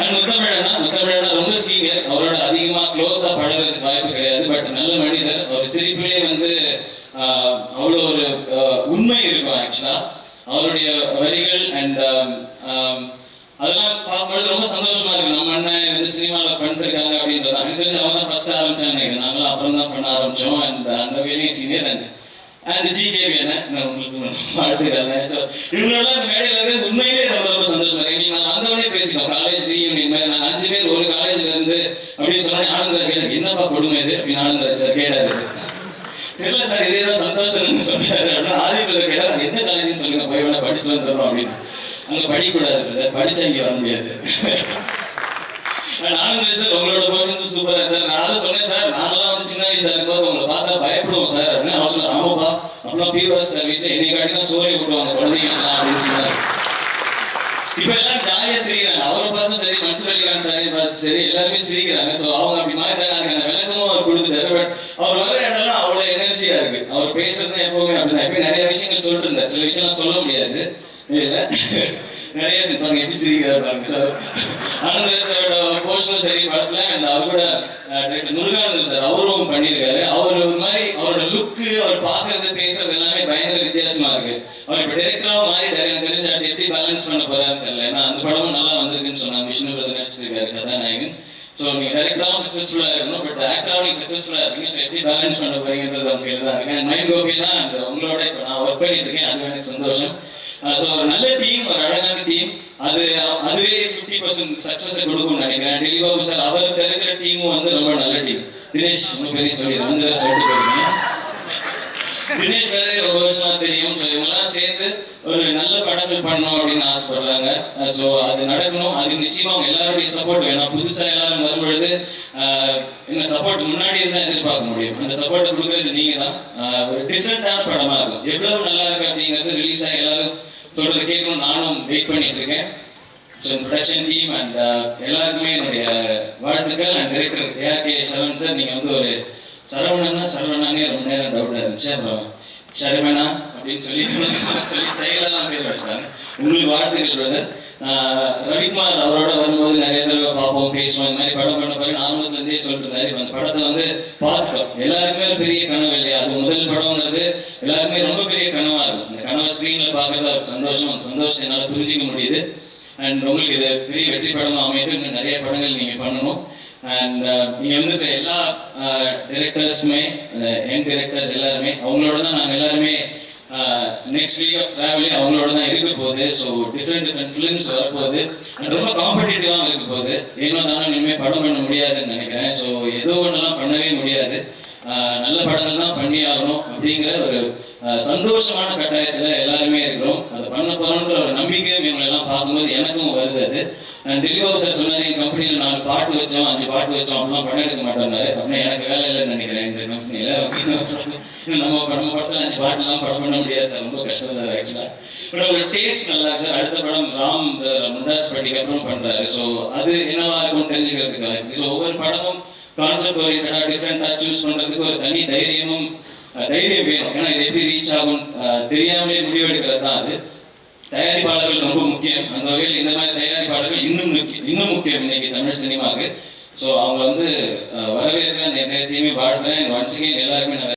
And முத்தமிழனா முத்தமிழனா ரொம்ப senior அவரோட அதிகமா க்ளோஸாக பழகுறதுக்கு வாய்ப்பு கிடையாது. பட் நல்ல மனிதர். அவர் சிரிப்பிலே வந்து அவ்வளோ ஒரு உண்மை இருக்கும் ஆக்சுவலா அவருடைய வரிகள் அண்ட் அதெல்லாம் பார்க்கும்போது ரொம்ப சந்தோஷமா இருக்கு. நம்ம அண்ணன் வந்து சினிமாவில் பண்ணிருக்காங்க அப்படின்றது. எனக்கு தெரிஞ்சு அவங்க தான் ஃபர்ஸ்ட் ஆரம்பிச்சாங்க நினைக்கிறேன். நாங்களும் அப்புறம் தான் பண்ண ஆரம்பிச்சோம். அண்ட் அந்த வேலையும் சீனியர் அண்ட் அண்ட் ஜிகேபி என்ன நான் உங்களுக்கு வாழ்த்துக்கிறேன் ஸோ இவங்களோட அந்த மேடையில இருந்து உண்மையிலே ரொம்ப ரொம்ப சந்தோஷம் இருக்கு நான் காலேஜ் மாதிரி நான் அஞ்சு பேர் ஒரு காலேஜ்ல இருந்து அப்படின்னு சொன்னா ஆனந்தராஜ் கேட்டார் என்னப்பா கொடுமை இது? அப்படின்னு ஆனந்தராஜ் சார் கேட்டாரு. தெரியல சார் இதே தான் சந்தோஷம் சொல்றாரு. அப்படின்னா ஆதிப்பில் கேட்டால் எந்த காலேஜ்னு சொல்லுங்க போய் வேணா படிச்சுட்டு வந்துடுறோம் அப்படின்னு. அங்கே படிக்கக்கூடாது படிச்சா இங்கே வர முடியாது. And சார் உங்களோட போர்ஷன்ஸ் சூப்பரா சார். நான் அதை சொன்னேன் சார் நாங்களாம் வந்து சின்ன வயசா இருக்கும்போது உங்களை பார்த்தா பயப்படுவோம் சார். அப்படின்னு அவர் சொன்னார். ஆமாப்பா அப்புறம் பீவாஸ் சார் வீட்டில் என்னை காட்டி தான் சூரிய விட்டுவாங்க குழந்தைங்கலாம் அப்படின்னு சொன்னார். இப்ப எல்லாம் ஜாலியா சிரிக்கிறாங்க. அவரை பார்த்தும் சரி மனுஷன் சாரி பார்த்து சரி எல்லாருமே சிரிக்கிறாங்க. சோ அவங்க அப்படி மாறிட்டாங்க. அதுக்கான விளக்கமும் அவர் கொடுத்துட்டாரு. பட் அவர் வர இடம்லாம் அவ்வளவு எனர்ஜியா இருக்கு. அவர் பேசுறது எப்பவுமே அப்படிதான். எப்பயும் நிறைய விஷயங்கள் சொல்லிட்டு இருந்தார். சில விஷயம்லாம் சொல்ல முடியாது. இல்ல நிறைய பாருங்க எப்படி சிரிக்கிறாரு பாருங்க. சார் சாரோட போர்ஷனும் சரி படத்துல அண்ட் அவர் கூட முருகானந்தர் சார் அவரும் பண்ணியிருக்காரு. அவர் ஒரு மாதிரி அவரோட லுக்கு அவர் பாக்குறது பேசுறது எல்லாமே பயங்கர வித்தியாசமா இருக்கு. அவன் இப்ப டைரக்டரா மாறிட்டாரு எனக்கு தெரிஞ்ச அடுத்து எப்படி பேலன்ஸ் பண்ண போறாருன்னு தெரியல. ஏன்னா அந்த படமும் நல்லா வந்திருக்குன்னு சொன்னாங்க. விஷ்ணு பிரதர் நடிச்சிருக்காரு கதாநாயகன். ஸோ நீங்க டேரக்டராகவும் சக்ஸஸ்ஃபுல்லா இருக்கணும் பட் ஆக்டராகவும் நீங்கள் சக்ஸஸ்ஃபுல்லா இருக்கீங்க. ஸோ எப்படி பேலன்ஸ் பண்ண போறீங்கன்றது அவங்க கையில தான் இருக்கு. மைண்ட் கோபிலாம் உங்களோட இப்போ நான் ஒர்க் பண்ணிட்டு இருக்கேன். அது எனக்கு சந்தோஷம். ஸோ ஒரு நல்ல டீம் ஒரு அழகான டீம் அது அதுவே ஃபிஃப்டி பர்சன்ட் சக்ஸஸ் கொடுக்கும்னு நினைக்கிறேன். டெலிபாபு சார் அவர் இருக்கிற டீமும் வந்து ரொம்ப நல்ல டீம் தினேஷ் உங்க பெரிய சொல்லி வந்து சொல்லிட்டு போயிருக்கேன். தினேஷ் வேற ரொம்ப வருஷமா தெரியும் ஸோ இவங்கெல்லாம் சேர்ந்து ஒரு நல்ல படங்கள் பண்ணணும் அப்படின்னு ஆசைப்படுறாங்க. ஸோ அது நடக்கணும். அது நிச்சயமா அவங்க எல்லாருடைய சப்போர்ட் வேணும். புதுசா எல்லாரும் வரும்பொழுது ஆஹ், என்ன சப்போர்ட் முன்னாடி இருந்தா எதிர்பார்க்க முடியும். அந்த சப்போர்ட்டை கொடுக்கறது நீங்க தான் ஒரு டிஃப்ரெண்டான படமா இருக்கும். எவ்வளவு நல்லா இருக்கு அப்படிங்கிறது ரிலீஸ் ஆகி எல்லாரும் சொல்றது கேட்கணும் நானும் வெயிட் பண்ணிட்டு இருக்கேன் ஸோ ப்ரொடக்ஷன் டீம் அண்ட் எல்லாருக்குமே என்னுடைய வாழ்த்துக்கள். And director A R K Saravanan sir நீங்கள் வந்து ஒரு சரவணன்னா சரவணானே ரொம்ப நேரம் டவுட்டாக இருந்துச்சு. அப்புறம் சரவணா அப்படின்னு சொல்லி சொல்லி ஸ்டைலெல்லாம் பேர் வச்சுட்டாங்க. உங்களுக்கு வாழ்த்துக்கள் பிரதர் ரவிக்குமார் அவரோட வரும்போது நிறைய தடவை பார்ப்போம் பேசுவோம். இந்த மாதிரி படம் பண்ண பாருங்க ஆரம்பத்துலேருந்தே சொல்லிட்டு இருந்தாரு அந்த படத்தை வந்து பார்த்துட்டோம். எல்லாருக்குமே ஒரு பெரிய கனவு இல்லையா? அது முதல் படம்ங்கிறது எல்லாருக்குமே ரொம்ப பெரிய கனவாக இருக்கும். அந்த கனவை ஸ்க்ரீனில் பார்க்குறது ஒரு சந்தோஷம். அந்த சந்தோஷம் என்னால் புரிஞ்சிக்க முடியுது. அண்ட் உங்களுக்கு இது பெரிய வெற்றி படமாக அமையட்டும். இன்னும் நிறைய படங்கள் நீங்கள் பண்ணணும். அண்ட் இங்கே வந்து எல்லா டிரெக்டர்ஸுமே யங் டிரெக்டர்ஸ் எல்லாருமே அவங்களோட தான் நாங்கள் எல்லாருமே நெக்ஸ்ட் வீக் ஆஃப் ட்ராவலே அவங்களோட தான் இருக்க போகுது. ஸோ டிஃப்ரெண்ட் டிஃப்ரெண்ட் ஃபிலிம்ஸ் வரப்போகுது. அண்ட் ரொம்ப காம்படிட்டிவாக இருக்க போகுது. ஏனோ தானோ இனிமேல் படம் பண்ண முடியாதுன்னு நினைக்கிறேன். ஸோ ஏதோ ஒன்றெல்லாம் பண்ணவே முடியாது. Uh, நல்ல படங்கள் தான் பண்ணி ஆகணும் அப்படிங்கிற ஒரு சந்தோஷமான கட்டாயத்துல எல்லாருமே இருக்கிறோம். அதை பண்ண போறோம்ன்ற ஒரு நம்பிக்கையும் இவங்களை எல்லாம் பார்க்கும்போது எனக்கும் வருது அது. டெலிவர் சார் சொன்னாரு என் கம்பெனியில் நாலு பாட்டு வச்சோம் அஞ்சு பாட்டு வச்சோம் அப்படிலாம் படம் எடுக்க மாட்டோம்னாரு. அப்படின்னா எனக்கு வேலை இல்லைன்னு நினைக்கிறேன் இந்த கம்பெனியில. நம்ம படம் படத்தில் அஞ்சு பாட்டுலாம் படம் பண்ண முடியாது சார். ரொம்ப கஷ்டம் சார் ஆக்சுவலாக பட் ஒரு டேஸ்ட் நல்லா இருக்கு சார். அடுத்த படம் ராம் முண்டாஸ் பட்டிக்கு அப்புறம் பண்றாரு. ஸோ அது என்னவா இருக்கும்னு தெரிஞ்சுக்கிறதுக்காக. ஸோ ஒவ்வொரு படமும் கான்செப்ட் ஓரியன்டா டிஃப்ரெண்டா சூஸ் பண்றதுக்கு ஒரு தனி தைரியமும் தைரியம் வேணும். ஏன்னா இது எப்படி ரீச் ஆகும் தெரியாமலே முடிவெடுக்கிறது தான் அது. தயாரிப்பாளர்கள் ரொம்ப முக்கியம். அந்த வகையில் இந்த மாதிரி தயாரிப்பாளர்கள் இன்னும் முக்கியம் இன்னும் முக்கியம் இன்னைக்கு தமிழ் சினிமாவுக்கு. ஸோ அவங்க வந்து வரவேற்கிற அந்த என்டையர் டீமே வாழ்த்துறேன். ஒன்ஸ் எல்லாருமே நான்